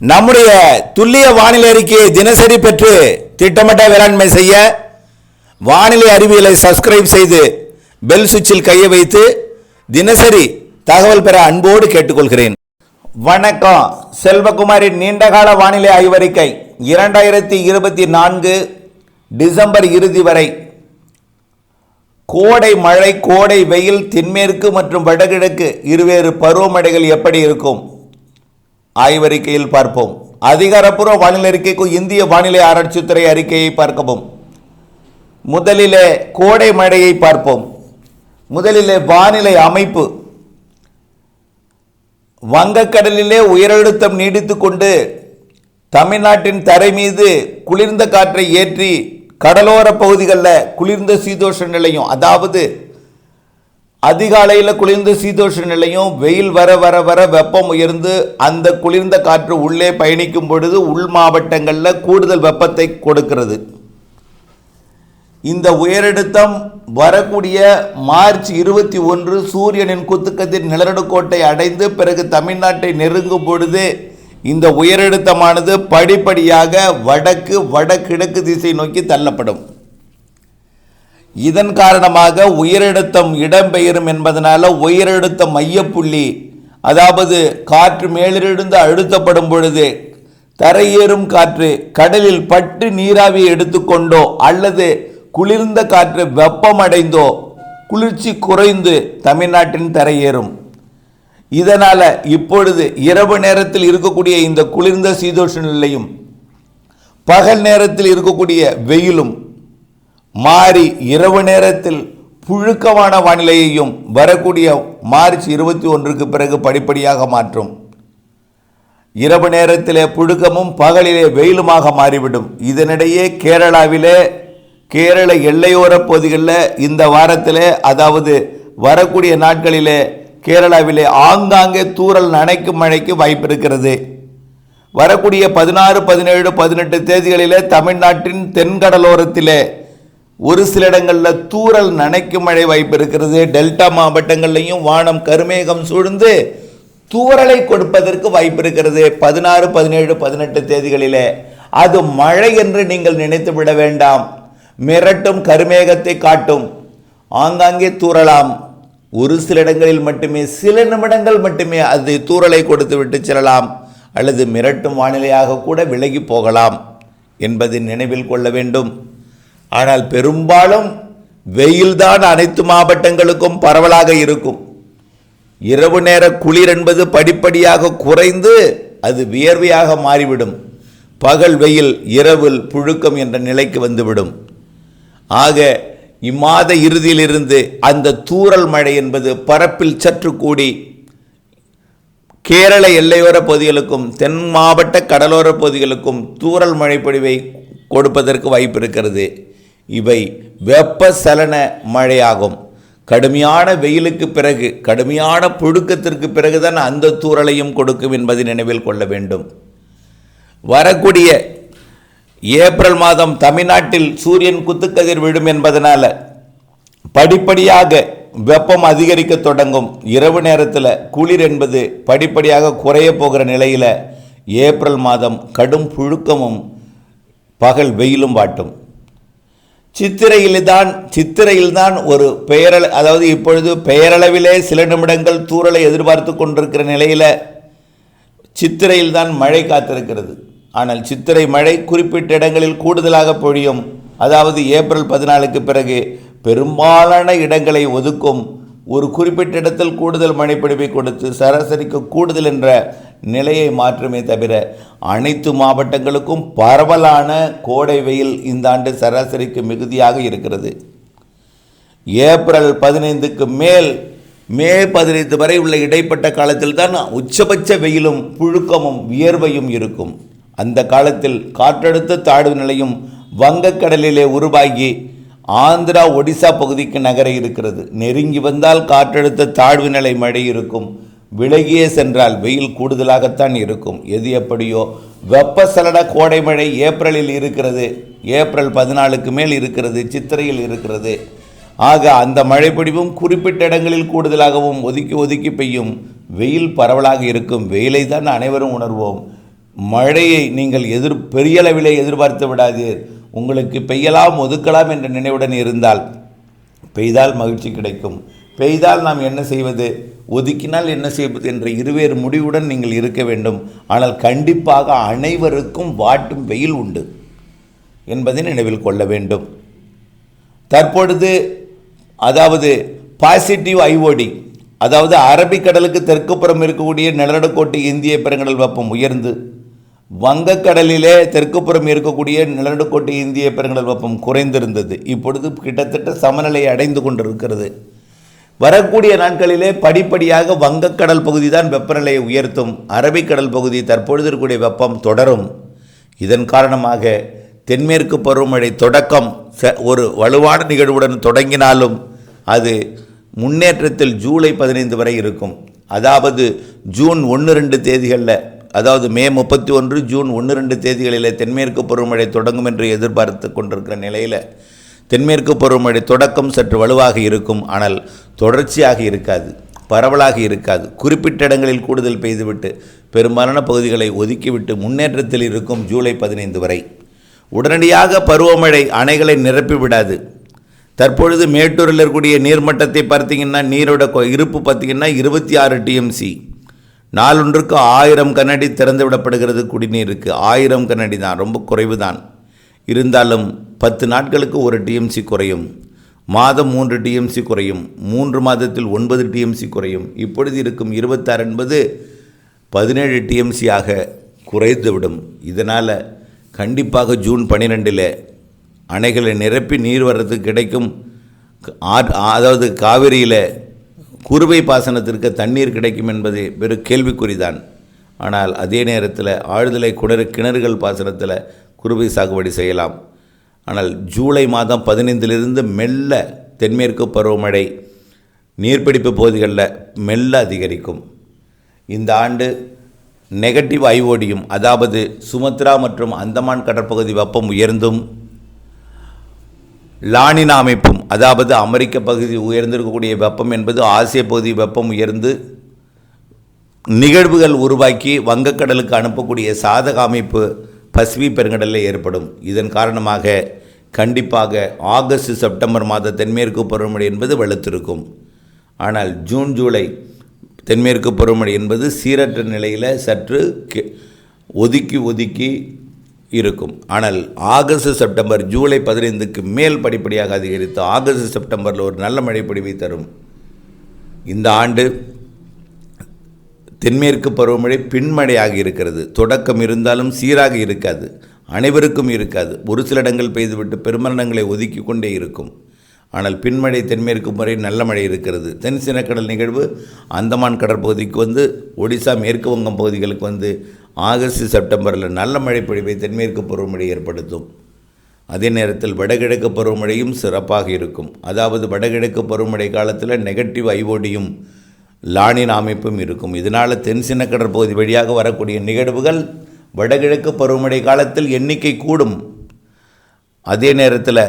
நம்முடைய துல்லிய வானிலை அறிக்கையை தினசரி பெற்று திட்டமிட்ட வேளாண்மை செய்ய வானிலை அறிவியலை சப்ஸ்கிரைப் செய்து பெல் சுவிட்சில் கையை வைத்து தினசரி தகவல் பெற அன்போடு கேட்டுக்கொள்கிறேன். வணக்கம். செல்வகுமாரின் நீண்டகால வானிலை ஆய்வறிக்கை இரண்டாயிரத்தி இருபத்தி நான்கு டிசம்பர் இறுதி வரை. கோடை மழை கோடை வெயில் தென்மேற்கு மற்றும் வடகிழக்கு இருவேறு பருவமழைகள் எப்படி இருக்கும்? ஆய்வறிக்கையில் பார்ப்போம். அதிகாரப்பூர்வ வானிலை அறிக்கைக்கும் இந்திய வானிலை ஆராய்ச்சித்துறை அறிக்கையை பார்க்கவும். முதலிலே கோடை மழையை பார்ப்போம். முதலிலே வானிலை அமைப்பு. வங்கக்கடலிலே உயரழுத்தம் நீடித்துக்கொண்டு தமிழ்நாட்டின் தரை மீது குளிர்ந்த காற்றை ஏற்றி கடலோர பகுதிகளில் குளிர்ந்த சீதோஷ நிலையும் அதாவது அதிகாலையில் குளிர்ந்த சீதோஷ நிலையும் வெயில் வர வர வர வெப்பம் உயர்ந்து அந்த குளிர்ந்த காற்று உள்ளே பயணிக்கும் பொழுது உள் மாவட்டங்களில் கூடுதல் வெப்பத்தை கொடுக்கிறது. இந்த உயரழுத்தம் வரக்கூடிய மார்ச் இருபத்தி ஒன்று சூரியனின் குத்துக்கதிர் நிலநடுக்கோட்டை அடைந்து பிறகு தமிழ்நாட்டை நெருங்கும் பொழுது இந்த உயரழுத்தமானது படிப்படியாக வடக்கு வடகிழக்கு திசை நோக்கி தள்ளப்படும். இதன் காரணமாக உயரழுத்தம் இடம்பெயரும் என்பதனால உயரழுத்த மையப்புள்ளி அதாவது காற்று மேலிருந்து அழுத்தப்படும் பொழுது தரையேறும் காற்று கடலில் பட்டு நீராவி எடுத்துக்கொண்டோ அல்லது குளிர்ந்த காற்று வெப்பமடைந்தோ குளிர்ச்சி குறைந்து தமிழ்நாட்டின் தரையேறும். இதனால் இப்பொழுது இரவு நேரத்தில் இருக்கக்கூடிய இந்த குளிர்ந்த சீதோஷ நிலையும் பகல் நேரத்தில் இருக்கக்கூடிய வெயிலும் மாறி இரவு நேரத்தில் புழுக்கமான வானிலையையும் வரக்கூடிய மார்ச் இருபத்தி ஒன்றுக்கு பிறகு படிப்படியாக மாற்றும். இரவு நேரத்திலே புழுக்கமும் பகலிலே வெயிலுமாக மாறிவிடும். இதனிடையே கேரளாவிலே கேரள எல்லையோர பகுதிகளில் இந்த வாரத்திலே அதாவது வரக்கூடிய நாட்களிலே கேரளாவிலே ஆங்காங்கே தூறல் நனைக்கும் மழைக்கு வாய்ப்பு இருக்கிறது வரக்கூடிய பதினாறு பதினேழு பதினெட்டு தேதிகளிலே தமிழ்நாட்டின் தென்கடலோரத்திலே ஒரு சில இடங்களில் தூறல் நனைக்கும் மழை வாய்ப்பு இருக்கிறது. டெல்டா மாவட்டங்கள்லையும் வானம் கருமேகம் சூழ்ந்து தூறலை கொடுப்பதற்கு வாய்ப்பு இருக்கிறது. பதினாறு பதினேழு பதினெட்டு தேதிகளிலே. அது மழை என்று நீங்கள் நினைத்து விட வேண்டாம். மிரட்டும் கருமேகத்தை காட்டும். ஆங்காங்கே தூறலாம். ஒரு சில இடங்களில் மட்டுமே சில நிமிடங்கள் மட்டுமே அது தூறலை கொடுத்து விட்டு செல்லலாம். அல்லது மிரட்டும் வானிலையாக கூட விலகி போகலாம் என்பதை நினைவில் கொள்ள வேண்டும். ஆனால் பெரும்பாலும் வெயில்தான் அனைத்து மாவட்டங்களுக்கும் பரவலாக இருக்கும். இரவு நேர குளிர் என்பது படிப்படியாக குறைந்து அது வியர்வையாக மாறிவிடும். பகல் வெயில் இரவில் புழுக்கம் என்ற நிலைக்கு வந்துவிடும். ஆக இம்மாத இறுதியிலிருந்து அந்த தூரல் மழை என்பது பரப்பில் சற்று கூடி கேரள எல்லையோர பகுதிகளுக்கும் தென் மாவட்ட கடலோர பகுதிகளுக்கும் தூரல் மழை பொழிவை கொடுப்பதற்கு வாய்ப்பு இருக்கிறது. இவை வெப்ப சலன மழையாகும். கடுமையான வெயிலுக்கு பிறகு கடுமையான புழுக்கத்திற்கு பிறகுதான் அந்த தூறலையும் கொடுக்கும் என்பதை நினைவில் கொள்ள வேண்டும். வரக்கூடிய ஏப்ரல் மாதம் தமிழ்நாட்டில் சூரியன் குத்துக்கதிர் விழும் என்பதனால் படிப்படியாக வெப்பம் அதிகரிக்க தொடங்கும். இரவு நேரத்தில் குளிர் என்பது படிப்படியாக குறைய போகிற நிலையில் ஏப்ரல் மாதம் கடும் புழுக்கமும் பகல் வெயிலும் வாட்டும். சித்திரையில்தான் சித்திரையில்தான் ஒரு பெயரள அதாவது இப்பொழுது பெயரளவிலே சில நிமிடங்கள் தூறலை எதிர்பார்த்து கொண்டிருக்கிற நிலையில் சித்திரையில்தான் மழை காத்திருக்கிறது. ஆனால் சித்திரை மழை குறிப்பிட்ட இடங்களில் கூடுதலாக பொழியும். அதாவது ஏப்ரல் பதினாலுக்கு பிறகு பெரும்பாலான இடங்களை ஒதுக்கும். ஒரு குறிப்பிட்ட இடத்தில் கூடுதல் மழைப்பிடிப்பை கொடுத்து சராசரிக்கு கூடுதல் என்ற நிலையை மாற்றுமே தவிர அனைத்து மாவட்டங்களுக்கும் பரவலான கோடை வெயில் இந்த ஆண்டு சராசரிக்கு மிகுதியாக இருக்கிறது. ஏப்ரல் பதினைந்துக்கு மேல் மே பதினைந்து வரை உள்ள இடைப்பட்ட காலத்தில் தான் உச்சபட்ச வெயிலும் புழுக்கமும் வியர்வையும் இருக்கும். அந்த காலத்தில் காற்றழுத்த தாழ்வு நிலையும் வங்கக்கடலிலே உருவாகி ஆந்திரா ஒடிசா பகுதிக்கு நகர இருக்கிறது. நெருங்கி வந்தால் காற்றழுத்த தாழ்வு நிலை மழை இருக்கும். விலகியே சென்றால் வெயில் கூடுதலாகத்தான் இருக்கும். எது எப்படியோ வெப்பசலன கோடை மழை ஏப்ரலில் இருக்கிறது. ஏப்ரல் பதினாலுக்கு மேல் இருக்கிறது சித்திரையில் இருக்கிறது. ஆக அந்த மழைப்பொழிவும் குறிப்பிட்ட இடங்களில் கூடுதலாகவும் ஒதுக்கி ஒதுக்கி பெய்யும். வெயில் பரவலாக இருக்கும். வெயிலை தான் அனைவரும் உணர்வோம். மழையை நீங்கள் எதிர் பெரியளவிலே எதிர்பார்த்து விடாதீர். உங்களுக்கு பெய்யலாம் ஒதுக்கலாம் என்ற நினைவுடன் இருந்தால் பெய்தால் மகிழ்ச்சி கிடைக்கும். பெய்தால் நாம் என்ன செய்வது? ஒதுக்கினால் என்ன செய்வது என்ற இருவேறு முடிவுடன் நீங்கள் இருக்க வேண்டும். ஆனால் கண்டிப்பாக அனைவருக்கும் வாட்டும் வெயில் உண்டு என்பதை நினைவில் கொள்ள வேண்டும். தற்பொழுது அதாவது பாசிட்டிவ் ஐஓடி அதாவது அரபிக்கடலுக்கு தெற்குப்புறம் இருக்கக்கூடிய நிலநடுக்கோட்டு இந்திய பெருங்கடல் வெப்பம் உயர்ந்து வங்கக்கடலிலே தெற்குப்புறம் இருக்கக்கூடிய நிலநடுக்கோட்டு இந்திய பெருங்கடல் வெப்பம் குறைந்திருந்தது. இப்பொழுது கிட்டத்தட்ட சமநிலை அடைந்து கொண்டிருக்கிறது. வரக்கூடிய நாட்களிலே படிப்படியாக வங்கக்கடல் பகுதி தான் வெப்பநிலையை உயர்த்தும். அரபிக்கடல் பகுதி தற்பொழுது இருக்கக்கூடிய வெப்பம் தொடரும். இதன் காரணமாக தென்மேற்கு பருவமழை தொடக்கம் ச- ஒரு வலுவான நிகழ்வுடன் தொடங்கினாலும் அது முன்னேற்றத்தில் ஜூலை பதினைந்து வரை இருக்கும். அதாவது ஜூன் ஒன்று ரெண்டு தேதிகளில் அதாவது மே முப்பத்தி ஒன்று ஜூன் ஒன்று ரெண்டு தேதிகளில் தென்மேற்கு பருவமழை தொடங்கும் என்று எதிர்பார்த்து கொண்டிருக்கிற நிலையில் தென்மேற்கு பருவமழை தொடக்கம் சற்று வலுவாக இருக்கும். ஆனால் தொடர்ச்சியாக இருக்காது. பரவலாக இருக்காது. குறிப்பிட்ட இடங்களில் கூடுதல் பெய்துவிட்டு பெரும்பாலான பகுதிகளை ஒதுக்கிவிட்டு முன்னேற்றத்தில் இருக்கும் ஜூலை பதினைந்து வரை. உடனடியாக பருவமழை அணைகளை நிரப்பி விடாது. தற்பொழுது மேட்டூரில் இருக்கக்கூடிய நீர்மட்டத்தை பார்த்தீங்கன்னா நீரோட கொ- இருப்பு பார்த்தீங்கன்னா இருபத்தி ஆறு டிஎம்சி. நாளொன்றுக்கு ஆயிரம் கண்ணடி திறந்து விடப்படுகிறது குடிநீருக்கு. ஆயிரம் கண்ணடி தான். ரொம்ப குறைவு தான். இருந்தாலும் பத்து நாட்களுக்கு ஒரு டிஎம்சி குறையும். மாதம் மூன்று டிஎம்சி குறையும். மூன்று மாதத்தில் ஒன்பது டிஎம்சி குறையும். இப்பொழுது இருக்கும் இருபத்தாறு என்பது பதினேழு டிஎம்சி ஆக குறைந்துவிடும். இதனால் கண்டிப்பாக ஜூன் பன்னிரெண்டில் அணைகளை நிரப்பி நீர் வரத்து கிடைக்கும் அதாவது காவிரியில் குறுவை பாசனத்திற்கு தண்ணீர் கிடைக்கும் என்பது வெறும் கேள்விக்குறிதான். ஆனால் அதே நேரத்தில் ஆழ்துளை குணறு கிணறுகள் பாசனத்தில் குறுவை சாகுபடி செய்யலாம். ஆனால் ஜூலை மாதம் பதினைந்திலிருந்து மெல்ல தென்மேற்கு பருவமழை நீர்பிடிப்பு பகுதிகளில் மெல்ல அதிகரிக்கும். இந்த ஆண்டு நெகட்டிவ் ஐஓடியும் அதாவது சுமத்ரா மற்றும் அந்தமான் கடற்பகுதி வெப்பம் உயர்ந்தும் லானினா அமைப்பும் அதாவது அமெரிக்க பகுதி உயர்ந்திருக்கக்கூடிய வெப்பம் என்பது ஆசிய பகுதி வெப்பம் உயர்ந்து நிகழ்வுகள் உருவாக்கி வங்கக்கடலுக்கு அனுப்பக்கூடிய சாதக அமைப்பு பசிபிக் பெருங்கடலில் ஏற்படும். இதன் காரணமாக கண்டிப்பாக ஆகஸ்ட் செப்டம்பர் மாத தென்மேற்கு பருவமழை என்பது வலுத்திருக்கும் ஆனால் ஜூன் ஜூலை தென்மேற்கு பருவமழை என்பது சீரற்ற நிலையில் சற்று கெ- ஒதுக்கி ஒதுக்கி இருக்கும். ஆனால் ஆகஸ்ட் செப்டம்பர் ஜூலை பதினைந்துக்கு மேல் படிப்படியாக அதிகரித்து ஆகஸ்ட் செப்டம்பரில் ஒரு நல்ல மழை பொழிவை தரும். இந்த ஆண்டு தென்மேற்கு பருவமழை பின்மழையாக இருக்கிறது. தொடக்கம் இருந்தாலும் சீராக இருக்காது. அனைவருக்கும் இருக்காது. ஒரு சில இடங்கள் பெய்துவிட்டு பெருமரணங்களை ஒதுக்கி கொண்டே இருக்கும். ஆனால் பின்மழை தென்மேற்கு முறை நல்ல மழை இருக்கிறது. தென் சினக்கடல் நிகழ்வு அந்தமான் கடற்பகுதிக்கு வந்து ஒடிசா மேற்கு வங்கம் பகுதிகளுக்கு வந்து ஆகஸ்ட் செப்டம்பரில் நல்ல மழை பொழிவை தென்மேற்கு பருவமழை ஏற்படுத்தும். அதே நேரத்தில் வடகிழக்கு பருவமழையும் சிறப்பாக இருக்கும். அதாவது வடகிழக்கு பருவமழை காலத்தில் நெகட்டிவ் ஐஓடியும் லானின் அமைப்பும் இருக்கும். இதனால் தென் சின்னக்கடற் பகுதி வழியாக வரக்கூடிய நிகழ்வுகள் வடகிழக்கு பருவமழை காலத்தில் எண்ணிக்கை கூடும். அதே நேரத்தில்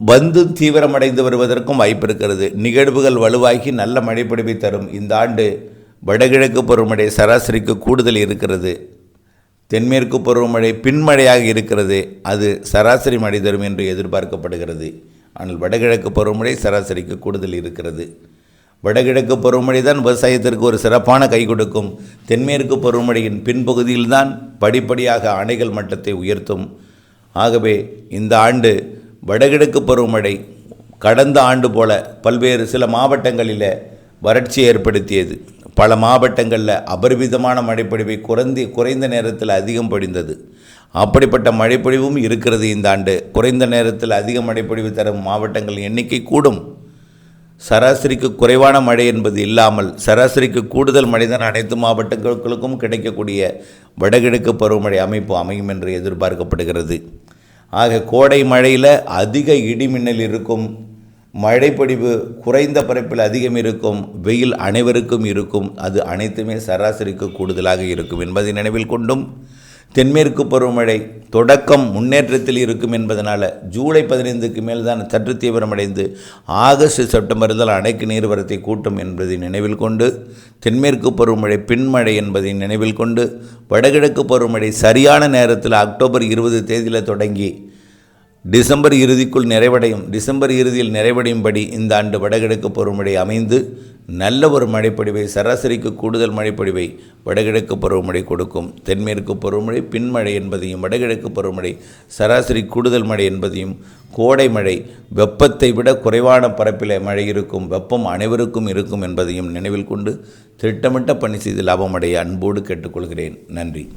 வந்து தீவிரமடைந்து வருவதற்கும் வாய்ப்பு இருக்கிறது. நிகழ்வுகள் வலுவாகி நல்ல மழைப்பொழிவை தரும். இந்த ஆண்டு வடகிழக்கு பருவமழை சராசரிக்கு கூடுதல் இருக்கிறது. தென்மேற்கு பருவமழை பின்மழையாக இருக்கிறது. அது சராசரி மழை தரும் என்று எதிர்பார்க்கப்படுகிறது. ஆனால் வடகிழக்கு பருவமழை சராசரிக்கு கூடுதல் இருக்கிறது. வடகிழக்கு பருவமழை தான் விவசாயத்திற்கு ஒரு சிறப்பான கை கொடுக்கும். தென்மேற்கு பருவமழையின் பின்பகுதியில்தான் படிப்படியாக அணைகள் மட்டத்தை உயர்த்தும். ஆகவே இந்த ஆண்டு வடகிழக்கு பருவமழை கடந்த ஆண்டு போல பல்வேறு சில மாவட்டங்களில் வறட்சி ஏற்படுத்தியது. பல மாவட்டங்களில் அபரிமிதமான மழைப்பொழிவை குறைந்து குறைந்த நேரத்தில் அதிகம் பொழிந்தது. அப்படிப்பட்ட மழைப்பொழிவும் இருக்கிறது இந்த ஆண்டு. குறைந்த நேரத்தில் அதிக மழைப்பொழிவு தரும் மாவட்டங்கள் எண்ணிக்கை கூடும். சராசரிக்கு குறைவான மழை என்பது இல்லாமல் சராசரிக்கு கூடுதல் மழைதான் அனைத்து மாவட்டங்களுக்கும் கிடைக்கக்கூடிய வடகிழக்கு பருவமழை அமைப்பு அமையும் என்று எதிர்பார்க்கப்படுகிறது. ஆக கோடை மழையில் அதிக இடிமின்னல் இருக்கும் மழைப்பொடிவு குறைந்த பரப்பில் அதிகம் இருக்கும் வெயில் அனைவருக்கும் இருக்கும் அது அனைத்துமே சராசரிக்கு கூடுதலாக இருக்கும் என்பதை நினைவில் கொண்டும் தென்மேற்கு பருவமழை தொடக்கம் முன்னேற்றத்தில் இருக்கும் என்பதனால் ஜூலை பதினைந்துக்கு மேல் தான் சற்று தீவிரமடைந்து ஆகஸ்ட் செப்டம்பர் தான் அணைக்கு நீர்வரத்தை கூட்டும் என்பதை நினைவில் கொண்டு தென்மேற்கு பருவமழை பின்மழை என்பதை நினைவில் கொண்டு வடகிழக்கு பருவமழை சரியான நேரத்தில் அக்டோபர் இருபது தேதியில் தொடங்கி டிசம்பர் இறுதிக்குள் நிறைவடையும். டிசம்பர் இறுதியில் நிறைவடையும்படி இந்த ஆண்டு வடகிழக்கு பருவமழை அமைந்து நல்ல ஒரு மழைப்பொழிவை சராசரிக்கு கூடுதல் மழைப்பொழிவை வடகிழக்கு பருவமழை கொடுக்கும். தென்மேற்கு பருவமழை பின்மழை என்பதையும் வடகிழக்கு பருவமழை சராசரி கூடுதல் மழை என்பதையும் கோடை மழை வெப்பத்தை விட குறைவான பரப்பில் மழை இருக்கும் வெப்பம் அனைவருக்கும் இருக்கும் என்பதையும் நினைவில் கொண்டு திட்டமிட்ட பணி செய்து லாபமடைய அன்போடு கேட்டுக்கொள்கிறேன். நன்றி.